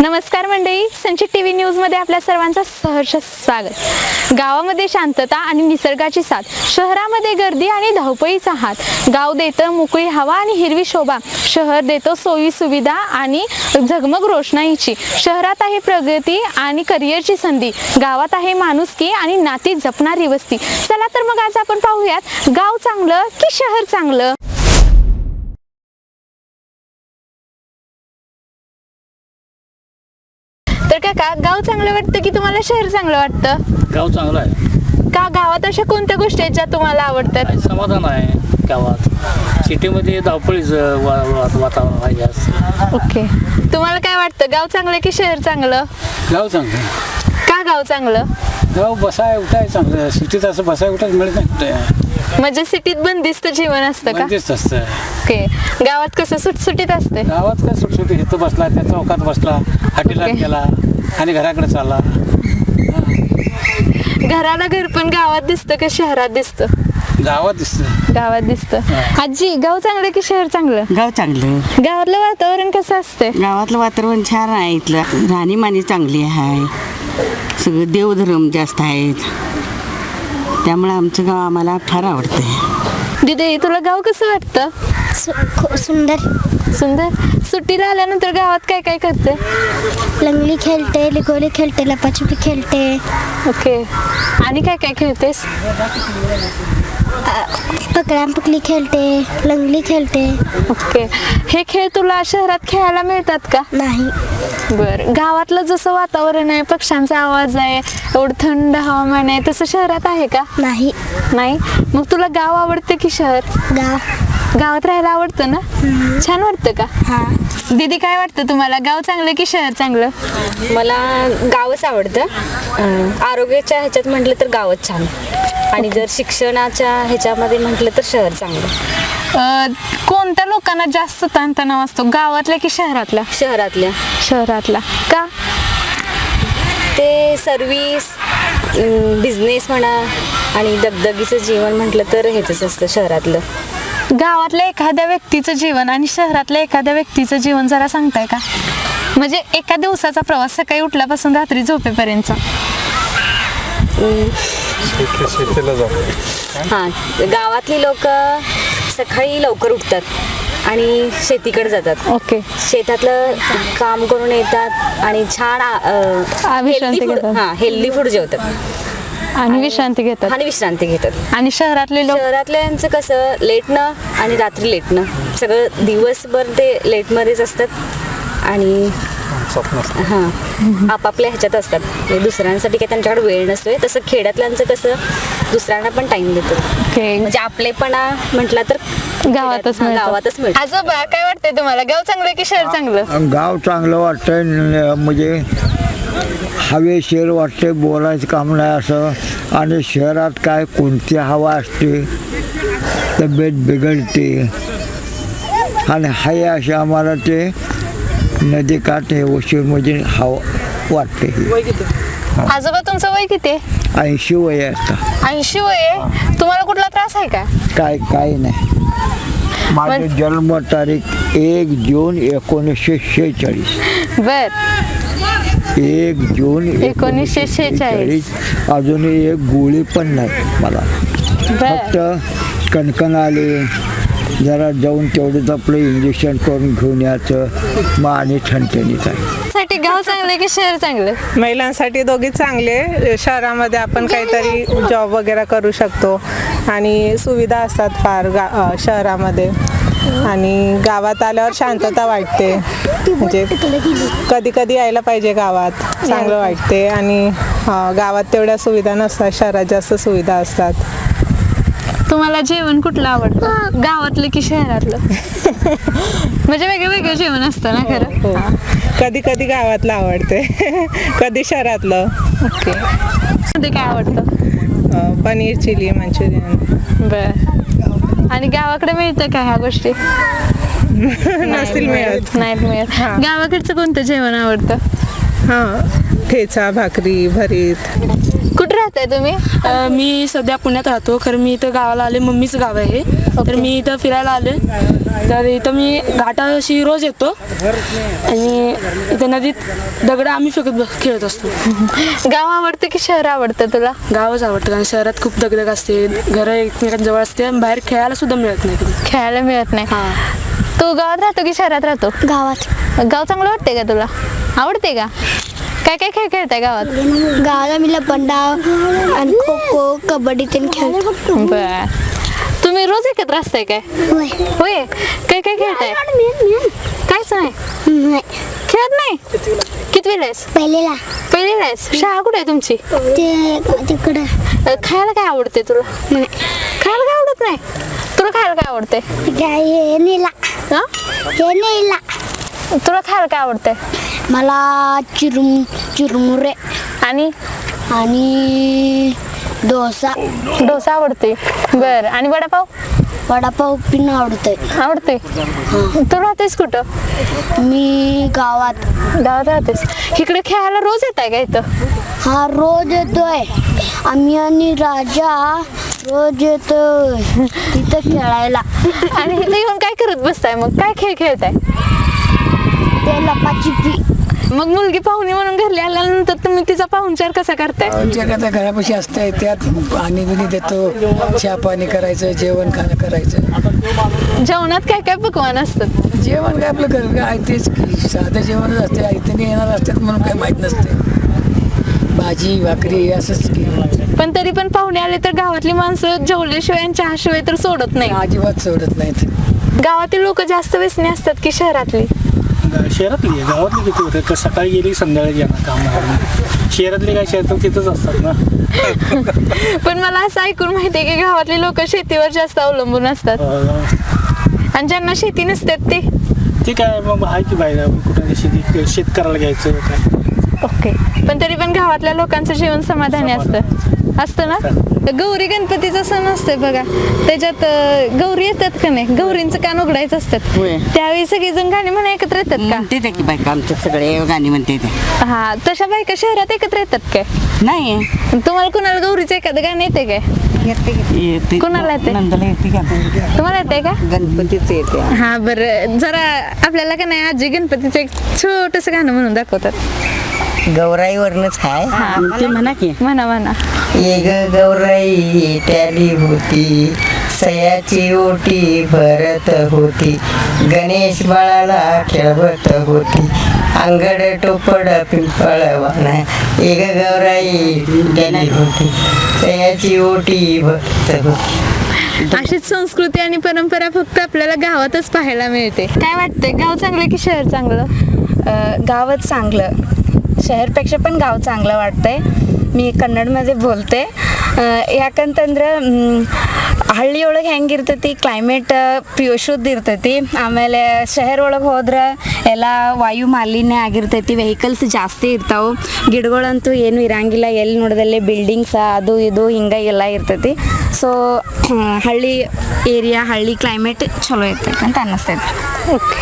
नमस्कार मंडळी संचित टी व्ही न्यूजमध्ये आपल्या सर्वांचं सहर्ष स्वागत. गावामध्ये शांतता आणि निसर्गाची साथ शहरामध्ये गर्दी आणि धावपळीचा हात. गाव देतं मोकळी हवा आणि हिरवी शोभा शहर देतो सोयी सुविधा आणि झगमग रोषणाईची. शहरात आहे प्रगती आणि करिअरची संधी. गावात आहे माणुसकी आणि नाती जपणारी वस्ती. चला तर मग आज आपण पाहूयात गाव चांगलं की शहर चांगलं? तर काका गाव चांगलं वाटतं की तुम्हाला शहर चांगलं वाटतं? गाव चांगलं आहे. का गावात अशा कोणत्या गोष्टी आहेत ज्या तुम्हाला आवडतात? आणि समाधान आहे गावात. सिटीमध्ये धावपळीचं वा वा- वातावरण आहे जास्त. ओके. तुम्हाला काय वाटतं? गाव चांगलं की शहर चांगलं? गाव चांगलं. आहे. का गाव चांगलं? गाव बसाय उठाय चांगलं. सिटीत असं बसाय उठाय मिळत नाही कुठे. म्हणजे सिटीत बंदिस्त जीवन असतं का? बंदिस्त असतं. ओके. गावात कसं सुटसुटीत असते गावात काय सुटसुटी? इथं बसला त्या चौकात बसला. हॉटेलात. गेला आणि घराकडे चालला. घराला घर पण गावात दिसतं का शहरात दिसतं? गावात दिसतं. गावात दिसतं. आजी गाव चांगलं की शहर चांगलं? गाव चांगलं. गावातलं वातावरण कसं असते गावातलं वातावरण छान आहे इथलं. राहणीमानी चांगली आहे. सगळं देवधर्म जास्त आहेत. त्यामुळे आमचं गाव आम्हाला फार आवडतं दिदी तुला गाव कसं वाटतं? सु- सुंदर. सुंदर? सुट्टीला आल्यानंतर गावात काय काय करते? लंगडी खेळते लिगोली खेळते लपाछपी खेळते. ओके. आणि काय काय खेळतेस? पकडापकडी खेळते लंगडी खेळते. ओके. हे खेळ तुला शहरात खेळायला मिळतात का? नाही. बर. गावातलं जसं वातावरण आहे पक्ष्यांचा आवाज आहे एवढं थंड हवामान आहे तसं शहरात आहे का? नाही. नाही? मग तुला गाव आवडतं की शहर? गाव. गावात राहायला आवडतं ना? छान वाटतं का? हा. दीदी काय वाटतं तुम्हाला? गाव चांगलं की शहर चांगलं? मला गावच आवडतं. अं, आरोग्याच्या ह्याच्यात म्हटलं तर गावच छान आणि जर शिक्षणाच्या ह्याच्यामध्ये म्हटलं तर शहर चांगलं अं, कोणत्या लोकांना जास्त ताणतणाव असतो? गावातल्या की शहरातल्या? शहरातल्या. शहरातला का? ते सर्विस बिझनेस म्हणा आणि दगदगीचं जीवन म्हटलं तर ह्याचंच असतं शहरातलं. गावातल्या एखाद्या व्यक्तीचं जीवन आणि शहरातल्या एखाद्या व्यक्तीचं जीवन जरा सांगताय का? म्हणजे एका दिवसाचा प्रवास सकाळी उठल्यापासून रात्री झोपेपर्यंत. हां गावातली लोक सकाळी लवकर उठतात आणि शेतीकडे जातात. ओके. शेतातलं काम करून येतात आणि छान आ, विश्रांती फूड घेतात. हां हेल्दी फूड जेवतात. आणि विश्रांती घेतात. आणि विश्रांती घेतात. आणि शहरातले लोक? शहरातल्यांचं कसं लेटनं आणि रात्री लेटनं सगळं दिवसभर ते लेटमध्येच असतात. आणि हां आपापल्या ह्याच्यात असतात. म्हणजे दुसऱ्यांसाठी काही त्यांच्याकडे वेळ नसतोय. तसं खेड्यातल्यांचं कसं दुसऱ्यांना पण टाइम देतो. म्हणजे आपलेपणा म्हटलं तर गावातच मिळतं. गावातच मिळतं. आजोबा काय वाटतंय तुम्हाला? गाव चांगलं की शहर चांगलं? गाव चांगलं वाटतंय न- म्हणजे हवेशीर वाटते बोलायचं काम नाही असं. आणि शहरात काय कोणती हवा असते तब्येत बिघडते. आणि हाय असे आम्हाला ते नदीकाठ उशीर म्हणजे हवा वाटते. आजोबा तुमचं वय किती? आहे ऐंशी वय असतं ऐंशी वय तुम्हाला कुठला त्रास आहे का? काय काय नाही. माझी जन्म तारीख एक जून एकोणीसशे शेहेचाळीस. बर. एक जून एकोणीसशे शेहेचाळीस. अजूनही एक गोळी पण नाही मला. फक्त कणकण आले. जरा जाऊन तेवढंच आपलं इंजेक्शन करून घेऊन यायचं. मग आणि ठणठणीत आहे. साठी गाव चांगलं की शहर चांगलं? महिलांसाठी दोघे चांगले. शहरामध्ये आपण काहीतरी जॉब वगैरे करू शकतो. आणि सुविधा असतात फार शहरामध्ये. आणि गावात आल्यावर शांतता वाटते. म्हणजे कधी कधी यायला पाहिजे गावात. चांगलं वाटते आणि गावात तेवढ्या सुविधा नसतात. शहरात जास्त सुविधा असतात. तुम्हाला जेवण कुठलं आवडतं? गावातलं की शहरातलं? म्हणजे वेगळं वेगळं जेवण असतं ना खरं? हो कधी कधी गावातलं आवडते. कधी शहरातलं. ओके. मध्ये काय आवडतं? Paneer chilli manchurian. बर. आणि गावाकडे मिळतं का ह्या गोष्टी? नसतील मिळत. नाहीत मिळत. गावाकडचं कोणतं जेवण आवडतं? हां. ठेचा भाकरी भरीत. कुठे राहताय तुम्ही? अ, मी सध्या पुण्यात राहतो. खरं मी इथं गावाला आले मम्मीचं गाव आहे. तर मी इथं फिरायला आले. तर इथं मी घाटाशी रोज येतो. आणि इथं नदीत दगड आम्ही फेकत बस- खेळत असतो. गाव आवडतं की शहर आवडतं तुला? गावच आवडतं कारण शहरात खूप दगदग असते. घरं एकमेकांजवळ असते. आणि बाहेर खेळायला सुद्धा मिळत नाही कधी. खेळायला मिळत नाही. तू गावात राहतो की शहरात राहतो? गावात. गाव चांगलं वाटते का तुला? आवडते का? काय काय खेळ खेळताय गावात? गावाला मी लपंडाव आणि खो खो कबड्डी ते खेळतो. बर. तुम्ही रोज एकत्र असताय काय? होय. काय काय खेळताय? कायच नाही. खेळत नाही? कितवीला आहेस पहिलेला. आहेस शाळा कुठे आहे तुमची? ते तिकडं. अ, खायला काय आवडते तुला? नाही. खायला काय आवडत नाही? तुला खायला काय आवडते काय हे नेला. हा? हे नेला. तुला खायला काय आवडते मला चिरुम चिरमुरे आणि? आणि डोसा. डोसा आवडते बर. आणि वडापाव? वडापाव पिन आवडतोय. आवडते तू राहतेस कुठं? मी गावात. गावात राहतेस. इकडे खेळायला रोज येत आहे का इथं? हा रोज येतोय. आम्ही आणि राजा रोज येतोय. तिथं खेळायला. आणि इथं येऊन काय करत बसताय मग? काय खेळ खेळताय? ते लपाछिपी मग मुलगी पाहुणी म्हणून घरली आल्यानंतर तुम्ही तिचा पाहुणचार कसा करताय? आमच्याकडे घरापाशी असते त्यात पाणी बिणी देतो चहा पाणी करायचं जेवण खाणं करायचं. जेवणात काय काय पकवान असतात जेवण काय आपलं घर काय तेच की साधं जेवणच असते आयतने येणार असतात म्हणून काही माहीत नसते भाजी भाकरी असंच की. पण तरी पण पाहुणे आले तर गावातली माणसं जेवल्याशिवाय आणि चहाशिवाय तर सोडत नाही. अजिबात सोडत नाहीत. गावातील लोक जास्त व्यसनी असतात की शहरातली? शहरातली आहे गावातली किती होते? तर सकाळी गेली संध्याकाळी येणार कामावर शहरातली काय शहरात तिथंच असतात ना. पण मला असं ऐकून माहितीये की गावातली लोक शेतीवर जास्त अवलंबून असतात. अं, आणि ज्यांना शेती नसतात ते. ते काय मग आहे की बाहेर कुठं शेती शेतकऱ्याला घ्यायचं काय? ओके. पण तरी पण गावातल्या लोकांचं जीवन समाधानी असतं. असतं. ना? गौरी गणपतीचा सण असतोय बघा. त्याच्यात अं, गौरी येतात का नाही? गौरींचं कान उघडायचं असतात. होय. त्यावेळी सगळेजण गाणी म्हणा एकत्र येतात का? म्हणते ते की बायका आमच्या सगळे गाणी म्हणते ते. हा तशा बायका शहरात एकत्र येतात काय? नाही. तुम्हाला कुणाला गौरीचं एखादं गाणं येते काय? येते कोणाला येते? नंदला येते का तुम्हाला येते का? गणपतीच येते. हा बरं. जरा आपल्याला का नाही आजी गणपतीचं एक छोटस गाणं म्हणून दाखवतात. गौराईवरनच आहे ते म्हणा की. म्हणा म्हणा. ये ग गौराई ट्याली होती. सयाची ओटी भरत होती. गणेश बाळाला खेळवत होती. अंगड टोपड पिंपळ ये ग गौराई ट्याली होती. सयाची ओटी भरत होती. अशीच संस्कृती आणि परंपरा फक्त आपल्याला गावातच पाहायला मिळते. काय वाटतंय? गाव चांगलं की शहर चांगलं? गावच चांगलं. शहरपेक्षा पण गाव चांगलं वाटतंय मी कन्नडमध्ये बोलते ಯಾಕಂತಂದ್ರೆ ಹಳ್ಳಿ ಒಳಗೆ ಹೆಂಗಿರ್ತೈತಿ ಕ್ಲೈಮೇಟ್ ಪ್ಯೂ ಶುದ್ಧ ಇರ್ತೈತಿ ಆಮೇಲೆ ಶಹರ್ ಒಳಗೆ ಹೋದ್ರೆ ಎಲ್ಲ ವಾಯು ಮಾಲಿನ್ಯ ಆಗಿರ್ತೈತಿ ವೆಹಿಕಲ್ಸ್ ಜಾಸ್ತಿ ಇರ್ತಾವೆ ಗಿಡಗಳಂತೂ ಏನೂ ಇರಂಗಿಲ್ಲ ಎಲ್ಲಿ ನೋಡಿದಲ್ಲಿ ಬಿಲ್ಡಿಂಗ್ಸ್ ಅದು ಇದು ಹಿಂಗೆ ಎಲ್ಲ ಇರ್ತೈತಿ ಸೊ ಹಳ್ಳಿ ಏರಿಯಾ ಹಳ್ಳಿ ಕ್ಲೈಮೇಟ್ ಚಲೋ ಇರ್ತೈತಿ ಅಂತ ಅನ್ನಿಸ್ತೈತಿ ओके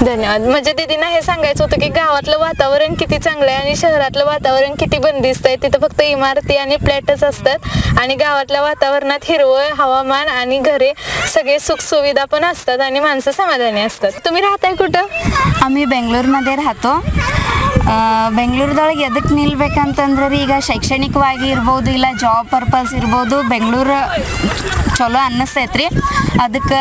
धन्यवाद म्हणजे दीदींना हे सांगायचं होतं की गावातलं वातावरण किती चांगलं आहे आणि शहरातलं वातावरण किती बंदिस्त आहे तिथं फक्त इमारती आणि फ्लॅटच असतात आणि गावातल्या वातावरणात हिरवळ हवामान आणि घरे सगळे सुखसुविधा पण असतात आणि माणसं समाधानी असतात तुम्ही राहताय कुठं ಆಮಿ ಬೆಂಗಳೂರಿನದೇ ರಾತು ಬೆಂಗಳೂರದೊಳಗೆ ಎದಕ್ಕೆ ನಿಲ್ಬೇಕಂತಂದ್ರೆ ರೀ ಈಗ ಶೈಕ್ಷಣಿಕವಾಗಿ ಇರ್ಬೋದು ಇಲ್ಲ ಜಾಬ್ ಪರ್ಪಸ್ ಇರ್ಬೋದು, ಬೆಂಗಳೂರು ಚಲೋ ಅನ್ನಿಸ್ತೈತ್ರಿ. ಅದಕ್ಕೆ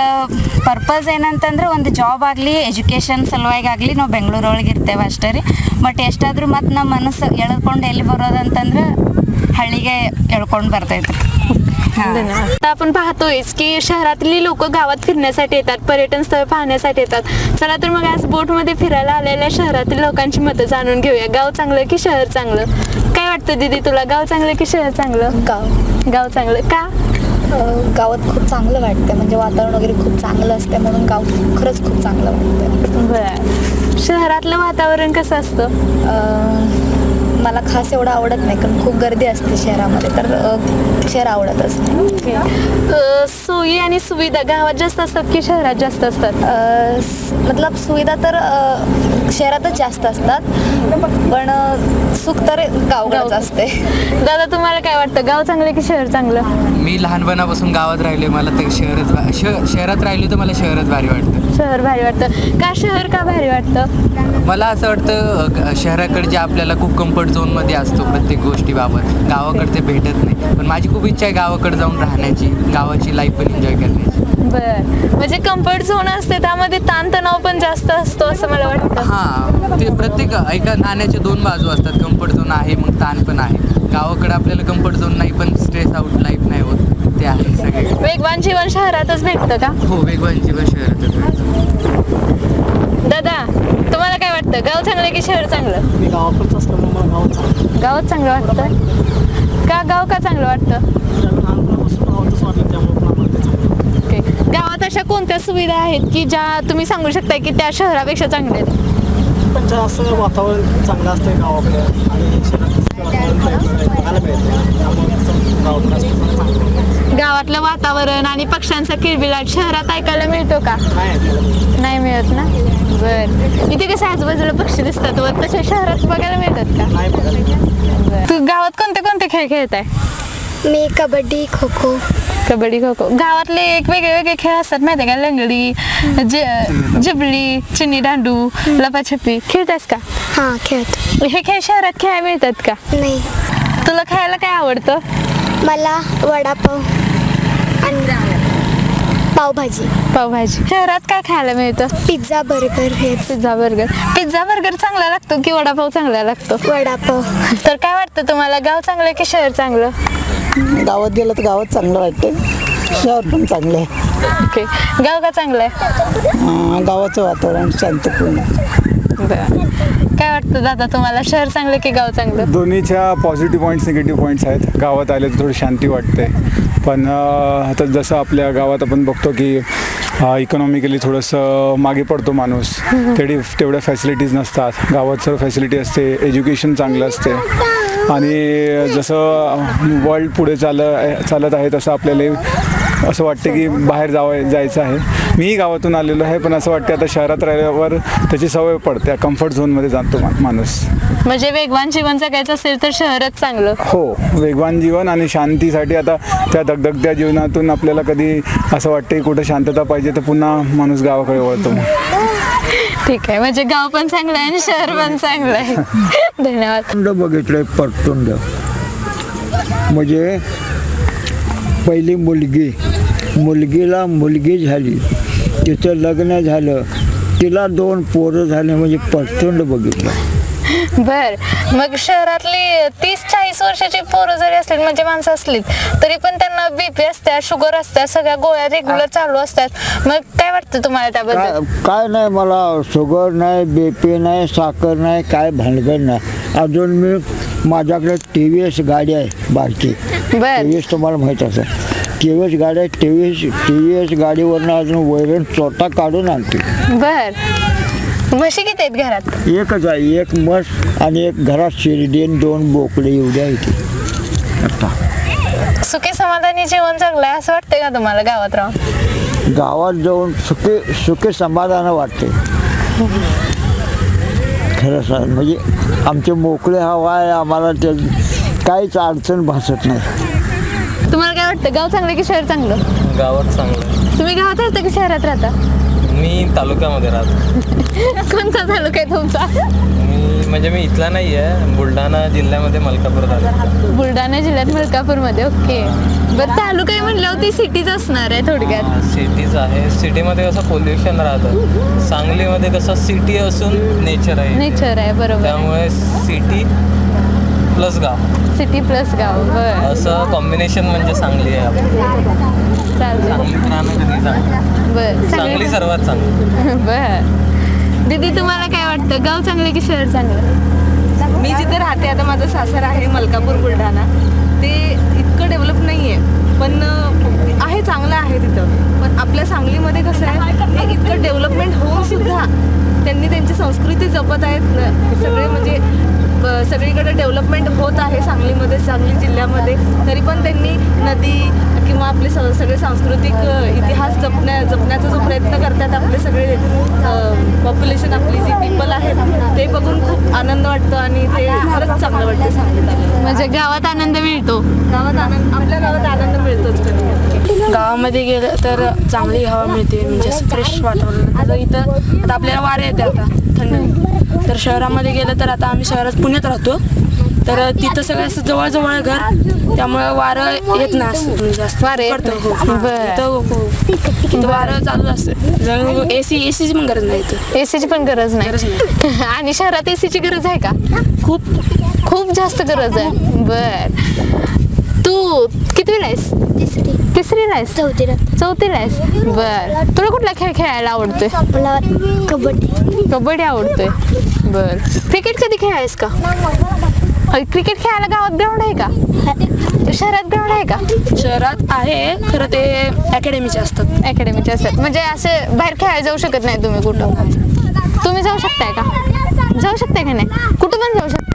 ಪರ್ಪಸ್ ಏನಂತಂದ್ರೆ ಒಂದು ಜಾಬ್ ಆಗಲಿ ಎಜುಕೇಷನ್ ಸಲುವಾಗಿ ಆಗಲಿ ನಾವು ಬೆಂಗಳೂರೊಳಗೆ ಇರ್ತೇವೆ ಅಷ್ಟೇ ರೀ. ಬಟ್ ಎಷ್ಟಾದರೂ ಮತ್ತು ನಮ್ಮ ಮನಸ್ಸು ಎಳ್ಕೊಂಡು ಎಲ್ಲಿ ಬರೋದಂತಂದ್ರೆ ಹಳ್ಳಿಗೆ ಎಳ್ಕೊಂಡು ಬರ್ತೈತ್ರಿ. आता आपण पाहतोयच की शहरातली लोक गावात फिरण्यासाठी येतात पर्यटन स्थळ पाहण्यासाठी येतात. चला तर मग आज बोटमध्ये फिरायला आलेल्या शहरातील लोकांची मतं जाणून घेऊया. गाव चांगलं की शहर चांगलं? काय वाटतं दीदी तुला? गाव चांगलं की शहर चांगलं? गाव. गाव चांगलं. का? अ, गावात खूप चांगलं वाटतं म्हणजे वातावरण वगैरे खूप चांगलं असतं म्हणून गाव खरंच खूप चांगलं वाटतं बर. शहरातलं वातावरण कसं असतं? अ, मला खास एवढं आवडत नाही कारण खूप गर्दी असते शहरामध्ये तर अ, शहर आवडतच नाही. अ, सोयी आणि सुविधा गावात जास्त असतात की शहरात जास्त असतात? अ, स- मतलब सुविधा तर अ, शहरातच जास्त असतात पण अ, सुख तर गावगावच असते. दादा तुम्हाला काय वाटतं? गाव चांगलं की शहर चांगलं? मी लहानपणापासून गावात राहिले मला तर शहरच भा- शहरात राहिलो तर मला शहरच भारी वाटतं. शहर भारी वाटतं. का शहर का भारी वाटतं? मला असं वाटतं अ, ग- शहराकडे जे आपल्याला खूप कम्फर्ट झोनमध्ये असतो प्रत्येक गोष्टीबाबत. गावाकडे ते भेटत नाही. पण माझी खूप इच्छा आहे गावाकडे जाऊन राहण्याची गावाची लाईफ पण एन्जॉय करण्याची. बर. म्हणजे कम्फर्ट झोन असते त्यामध्ये ताणतणाव पण जास्त असतो असं मला वाटतं. हां ते प्रत्येक एका नाण्याच्या दोन बाजू असतात. कम्फर्ट झोन आहे मग ताण पण आहे. गावाकडे आपल्याला कम्फर्ट झोन नाही पण स्ट्रेस आउट लाईफ नाही होत. ते आहे सगळे. वेगवान जीवन शहरातच भेटतं का? हो वेगवान जीवन शहरातच भेटतं. दादा वाटतं गाव चांगलं की शहर चांगलं? मी गावाकडचं असल्यामुळे मला गावात चांगलं गावात चांगलं वाटतं? का गाव का चांगलं वाटतं? लहानपणापासून गावातच वाटलं त्यामुळे पण आम्हाला ते चांगलं ओके. गावात अशा कोणत्या सुविधा आहेत की ज्या तुम्ही सांगू शकता की त्या शहरापेक्षा चांगल्या आहेत? पण जास्त वातावरण चांगलं असतं गावाकडे आणि शहरात वातावरण आहे, बघायला मिळतं त्यामुळे कसं गावाकडे असतं मला चांगलं गावातलं वातावरण आणि पक्ष्यांचा किलबिलाट शहरात ऐकायला मिळतो का? नाही मिळत. ना? बर. इथे कसे आजूबाजूला पक्षी दिसतात व तसे शहरात बघायला मिळतात का? नाही बघायला बरं. तू गावात कोणते कोणते खेळ खेळताय? मी कबड्डी खो खो कबड्डी खो खो गावातले एक वेगळे वेगळे खेळ असतात माहिती आहे का? लंगडी ज- जिबली चिनी दांडू लपाछपी. खेळतास का? हां खेळतो. हे खेळ शहरात खेळायला मिळतात का? नाही. तुला खायला काय आवडतं? मला वडापाव. पावभाजी. पावभाजी. शहरात काय खायला मिळतं? पिझ्झा बर्गर हे. Pizza burger. पिझ्झा बर्गर चांगला लागतो की वडापाव चांगला लागतो? वडापाव. तर काय वाटतं तुम्हाला? गाव चांगलं की शहर चांगलं? गावात गेलं तर गावात चांगलं वाटतं शहर पण चांगलं आहे. ओके. गाव का चांगलं आहे? गावाचं वातावरण शांतपूर्ण. काय वाटतं दादा तुम्हाला? शहर चांगलं की गाव चांगलं? दोन्हीच्या पॉझिटिव्ह पॉईंट्स निगेटिव्ह पॉईंट्स आहेत. गावात आले तर थोडी शांती वाटते. पण आता जसं आपल्या गावात आपण बघतो की इकॉनॉमिकली थोडंसं मागे पडतो माणूस. तेवढी तेवढ्या फॅसिलिटीज नसतात. गावात सर्व फॅसिलिटी असते. एज्युकेशन चांगलं असते. आणि जसं वर्ल्ड पुढे चाल चालत आहे तसं आपल्याला असं वाटतं की बाहेर जावं जायचं आहे. मीही गावातून आलेलो आहे पण असं वाटतं आता शहरात राहिल्यावर त्याची सवय पडते. कम्फर्ट झोनमध्ये जातो माणूस. म्हणजे वेगवान जीवन जगायचं असेल तर शहरच चांगलं. हो वेगवान जीवन आणि शांतीसाठी आता त्या दगदगत्या जीवनातून आपल्याला कधी असं वाटते कुठं शांतता पाहिजे तर पुन्हा माणूस गावाकडे वळतो. ठीक आहे म्हणजे गाव पण चांगलं आहे आणि शहर पण चांगलं आहे. धन्यवाद. बघितलंय परतुंड म्हणजे पहिली मुलगी. मुलगीला मुलगी झाली. तिचं लग्न झालं. तिला दोन पोरं झाले म्हणजे परतुंड बघितलं. बर. मग शहरातली तीस चाळीस वर्षाची पोरं जरी असली म्हणजे माणसं असली तरी पण त्यांना बीपी असतात शुगर असतात सगळ्या गोळ्या रेग्युलर चालू असतात. मग काय वाटतं तुम्हाला त्याबद्दल? काय नाही मला शुगर नाही बी पी नाही साखर नाही काय भानगड नाही. अजून मी माझ्याकडे टी व्ही एस गाडी आहे बारकी. टी बर. व्ही एस तुम्हाला माहीत असेल. टी व्ही एस गाडी आहे T V S T V S गाडीवरनं अजून वैरण चोटा काढून आणते. बर. म्हशी किती आहेत घरात? एकच आहे एक म्हस आणि एक घरात शिर्डी आणि दोन बोकडे एवढे आहे ती आता. सुखी समाधानी जीवन जगलंय असं वाटतंय का तुम्हाला गावात राहून? गावात जाऊन सुखी सुखी समाधान वाटते खरं सांग म्हणजे आमचे मोकळे हवा आहे आम्हाला ते काहीच अडचण भासत नाही. तुम्हाला काय वाटतं? गाव चांगलं की शहर चांगलं? गावात चांगलं. तुम्ही गावात राहता की शहरात राहता? मी तालुक्यामध्ये राहतो. कोणता तालुका आहे तुमचा? म्हणजे मी इथला नाही आहे. बुलढाणा जिल्ह्यामध्ये मलकापूर तालुका बुलढाणा जिल्ह्यात मलकापूरमध्ये ओके. बरं तालुका आहे म्हटल्यावर ती सिटीच असणार आहे थोडक्यात. सिटीज आहे. सिटीमध्ये कसं पोल्युशन राहतं. सांगलीमध्ये कसं सिटी असून नेचर आहे. नेचर आहे बरोबर. त्यामुळे सिटी प्लस गाव. सिटी प्लस गाव बर. असं कॉम्बिनेशन म्हणजे सांगली आहे आपली. चालतं कधी बर सांगली सर्वात चांगली. बर. दीदी तुम्हाला काय वाटतं? गाव चांगलं की शहर चांगलं? मी जिथे राहते आता माझं सासर आहे मलकापूर बुलढाणा. ते इतकं डेव्हलप नाही आहे पण आहे चांगलं आहे तिथं. पण आपल्या सांगलीमध्ये कसं आहे इतकं डेव्हलपमेंट होऊन सुद्धा त्यांनी त्यांची संस्कृती जपत आहेत सगळे म्हणजे सगळीकडे डेव्हलपमेंट होत आहे सांगलीमध्ये सांगली जिल्ह्यामध्ये. तरी पण त्यांनी नदी किंवा आपले स सगळे सांस्कृतिक इतिहास जपण्या जपण्याचा जो प्रयत्न करतात आपले सगळे पॉप्युलेशन आपली जी पीपल आहेत ते बघून खूप आनंद वाटतो आणि ते खरंच चांगलं वाटतं सांगलीत. म्हणजे गावात आनंद मिळतो. गावात आनंद आपल्या गावात आनंद मिळतोच कधी गावामध्ये गेलं तर चांगली हवा मिळते म्हणजे फ्रेश वातावरण. आता इथं आता आपल्याला वारे येते आता थंड. तर शहरामध्ये गेलं तर आता आम्ही शहरात पुण्यात राहतो. तर तिथं सगळं असं जवळजवळ घर. त्यामुळे वारं येत नाही म्हणजे जास्त. वारं. हो. हो. वारं चालू असतं. ए सी ए सीची पण गरज नाही इथं. एसीची पण गरज गरज नाही. आणि शहरात एसीची गरज आहे का? खूप. खूप जास्त गरज आहे. बर. तू कितवीला आहेस? तिसरी तिसरीला आहेस चौथीला चौथीला आहेस बर. तुला कुठला खेळ खेळायला आवडतोय? मला कबड्डी. कबड्डी आवडतोय. बर. क्रिकेट कधी खेळायस का? क्रिकेट खेळायला गावात ग्राउंड आहे का? शहरात ग्राउंड आहे का? शहरात आहे खरं ते अकॅडमीचे असतात. अकॅडमीचे असतात. म्हणजे असे बाहेर खेळायला जाऊ शकत नाही तुम्ही कुठं. तुम्ही जाऊ शकताय का? जाऊ शकताय का नाही? कुठं पण जाऊ शकता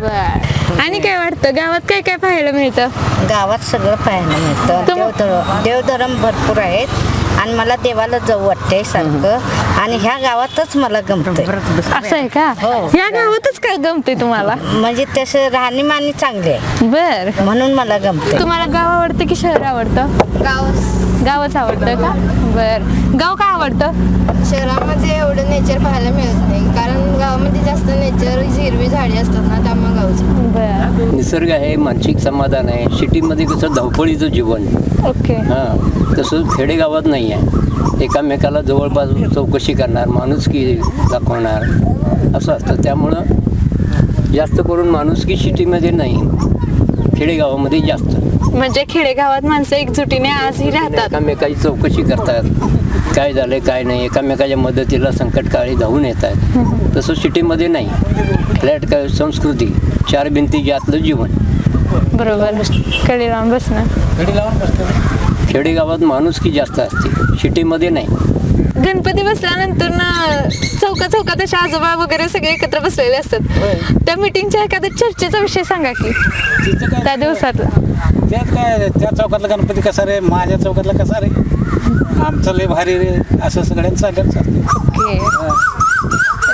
बर. आणि काय वाटतं? गावात काय काय पाहायला मिळतं? गावात सगळं पाहायला मिळतं. तुम- देवधर्म देवधर्म भरपूर आहेत आणि मला देवाला जाऊ वाटतंय सारखं. आणि ह्या गावातच मला गमतंय. असं आहे का? हो. या गावातच काय गमते तुम्हाला? म्हणजे तसं राहणीमानी चांगली आहे. बर. म्हणून मला गमतंय. तुम्हाला गाव आवडतं की शहर आवडतं? गाव गावच आवडतं का? बर. गाव का आवडतं? शहरामध्ये एवढं नेचर पाहायला मिळत नाही. कारण गावामध्ये जास्त नेचर हिरवी झाडी असतात ना त्यामुळे गावचं. बर. निसर्ग आहे मानसिक समाधान आहे. सिटीमध्ये कसं धावपळीचं जीवन. ओके. हां तसं खेडेगावात नाही आहे. एकामेकाला जवळपास चौकशी करणार माणुसकी दाखवणार असं असतं. त्यामुळं जास्त करून माणुसकी सिटीमध्ये नाही. खेडेगावामध्ये जास्त. म्हणजे खेडेगावात माणसं एकजुटीने आजही राहतात. एकामेकाची चौकशी करतात. काय झालं काय नाही एकामेकाच्या मदतीला संकटकाळी धावून येत आहेत. तसं सिटीमध्ये नाही. फ्लॅट काय संस्कृती चार भिंती यातलं जीवन. बरोबर. कडे लावून बसणं खेडेगावात माणुसकी जास्त असते? सिटीमध्ये नाही. गणपती बसल्यानंतर ना चौका चौकात अशा आजोबा वगैरे सगळे एकत्र बसलेले असतात. त्या मिटिंगच्या एखाद्या चर्चेचा विषय सांगा की त्या दिवसातला. त्यात काय? त्या चौकातला गणपती कसा रे? माझ्या चौकातला कसा रे? आमचं लय भारी रे. असं सगळ्यांचं चालत ओके.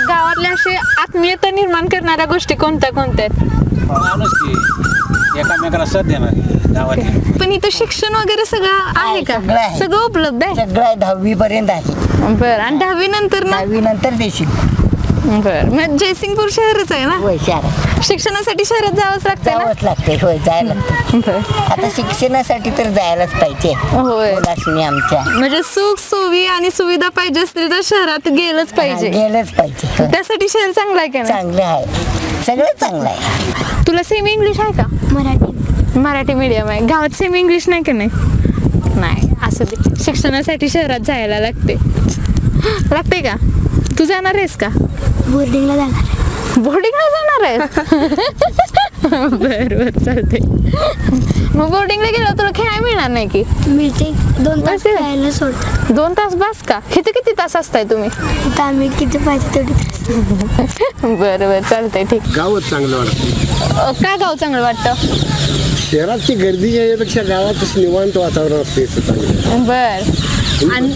गावातल्या असे आत्मीयता निर्माण करणाऱ्या गोष्टी कोणत्या कोणत्या आहेत? माणूस की. एकामेकाला साथ देणार गावात पण इथं शिक्षण वगैरे सगळं आहे का? सगळं आहे. सगळं उपलब्ध आहे? सगळं आहे. दहावी पर्यंत आहे. बरं. आणि दहावी नंतर ना? दहावी नंतर देशील. बरं. मग जयसिंगपूर शहरच आहे ना? शहर शिक्षणासाठी शहरात जावंच लागतं ना? जावंच लागते होय जायला लागते बरं. आता शिक्षणासाठी तर जायलाच पाहिजे. होय. मुलासनी आमच्या. म्हणजे सुख सोयी आणि सुविधा पाहिजे असतील तर शहरात गेलंच पाहिजे. गेलंच पाहिजे होय. त्यासाठी शहर चांगलं आहे का नाही? चांगलं आहे. सगळं चांगलं आहे. तुला सेमी इंग्लिश आहे का? मराठी. मराठी मीडियम आहे. गावात सेमी इंग्लिश नाही का नाही? नाही असं दे. शिक्षणासाठी शहरात जायला लागते. लागते का? तू जाणार आहेस का? बोर्डिंगला जाणार बोर्डिंगला जाणार आहेस? बर बर चालते मग बोर्डिंगला गेलो तुला खेळायला मिळणार नाही की? मिळते. दोन तास. खेळायला सोडतात. दोन तास बस का? किती किती तास असताय तुम्ही? इथं आम्ही किती पाहिजे तेवढे तास. बरं बरं चालतंय ठीक. गावच चांगलं वाटतं. अ, का गाव चांगलं वाटतं? शहरातची गर्दी याच्यापेक्षा गावातच निवांत वातावरण असते इथं बर. आणि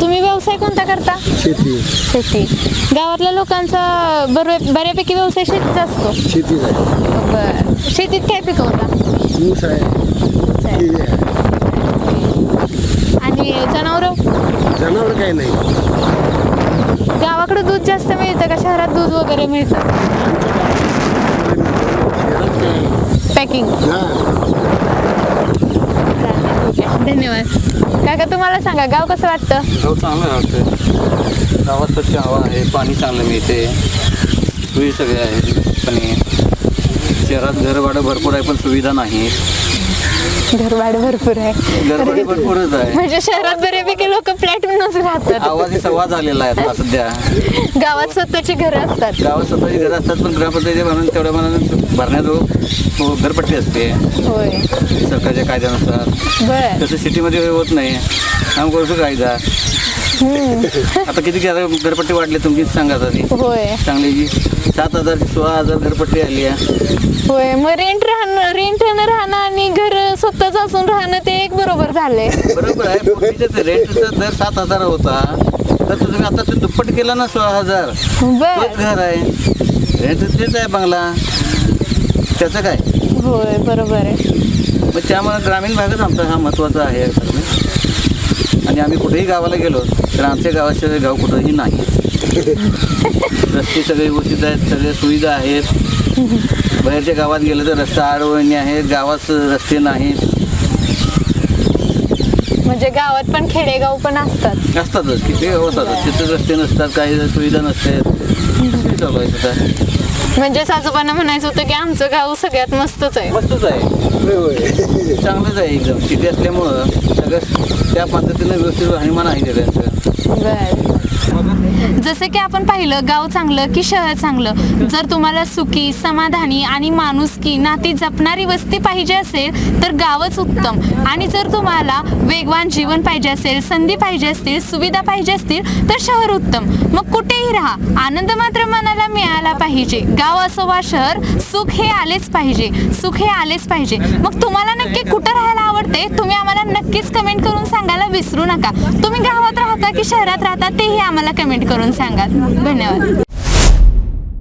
तुम्ही व्यवसाय कोणता करता? शेती. शेती. गावातल्या लोकांचा बरे बऱ्यापैकी व्यवसाय शेतीचा असतो. शेतीच आहे. बर. शेतीत काय पिकवता? ऊस आहे. केळी आहे. आणि जनावर? जनावर काही नाही. गावाकडे दूध जास्त मिळतं का? शहरात दूध वगैरे मिळतं? शहरात काय? पॅकिंग. धन्यवाद. काका तुम्हाला सांगा गाव कसं वाटतं? गाव चांगलं वाटतं गावात स्वच्छ हवा आहे पाणी चांगलं मिळते. सोयी सगळे आहेत पण शहरात घरभाडं भरपूर आहे पण सुविधा नाही. घरवाड भरपूर आहे. घरभाडे भरपूरच आहे. म्हणजे शहरात बऱ्यापैकी लोक फ्लॅट म्हणूनच राहतात. आवाजी संवाद झालेला आहे आता सध्या. गावात स्वतःची घरं असतात. गावात स्वतःची घरं असतात पण ग्रामपंचायती म्हणून तेवढ्या मनानं भरण्याजो घरपट्टी असते. होय. सरकारच्या कायद्यानुसार. बर. तसं सिटीमध्ये होत नाही. आम करू कायदा. आता किती घर घरपट्टी वाढली तुमचीच सांगा आता ती. होय. चांगली जी सात हजार सोळा हजार घरपट्टी आली आहे. होय मग रेंट राहणं रेंटनं राहणं आणि घर स्वतःच असून राहणं ते एक बरोबर झालंय. बरोबर आहे रेंटचा दर सात हजार होता. तर तुम्ही आता ते दुप्पट केला ना सोळा हजार. बर. घर आहे. रेंट तेच आहे बंगला. त्याचं काय? होय बरोबर आहे. मग त्यामुळे ग्रामीण भागच आमचा हा महत्त्वाचा आहे. आणि आम्ही कुठेही गावाला गेलो तर आमच्या गावाशिवाय गाव कुठंही नाही. रस्ते सगळे व्यवस्थित आहेत सगळे सुविधा आहेत. बाहेरच्या गावात गेलं तर रस्ता आडवणी आहेत गावात रस्ते नाहीत. म्हणजे गावात पण खेडेगाव पण असतात. असतातच किती गाव असतात. तिथे रस्ते नसतात काही सुविधा नसतात. चालू आहे म्हणजे सासूबांना म्हणायचं होतं की आमचं गाव सगळ्यात मस्तच आहे. मस्तच आहे. चांगलंच आहे एकदम. सिटी असल्यामुळं सगळं त्या पद्धतीनं व्यवस्थित राहणीमान आहे त्यांचं. बर. जसं की आपण पाहिलं गाव चांगलं की शहर चांगलं. जर तुम्हाला सुखी समाधानी आणि माणुसकी नाती जपणारी वस्ती पाहिजे असेल तर गावच उत्तम. आणि जर तुम्हाला वेगवान जीवन पाहिजे असेल संधी पाहिजे असतील सुविधा पाहिजे असतील तर शहर उत्तम. मग कुठेही राहा. आनंद मात्र मनाला मिळाला पाहिजे. गाव असो वा शहर सुख हे आलेच पाहिजे. सुख हे आलेच पाहिजे. मग तुम्हाला नक्की कुठं राहायला आवडते? तुम्ही आम्हाला नक्कीच कमेंट करून सांगायला विसरू नका. तुम्ही गावात राहता की शहरात राहता तेही आम्हाला कमेंट करून सांगा. धन्यवाद.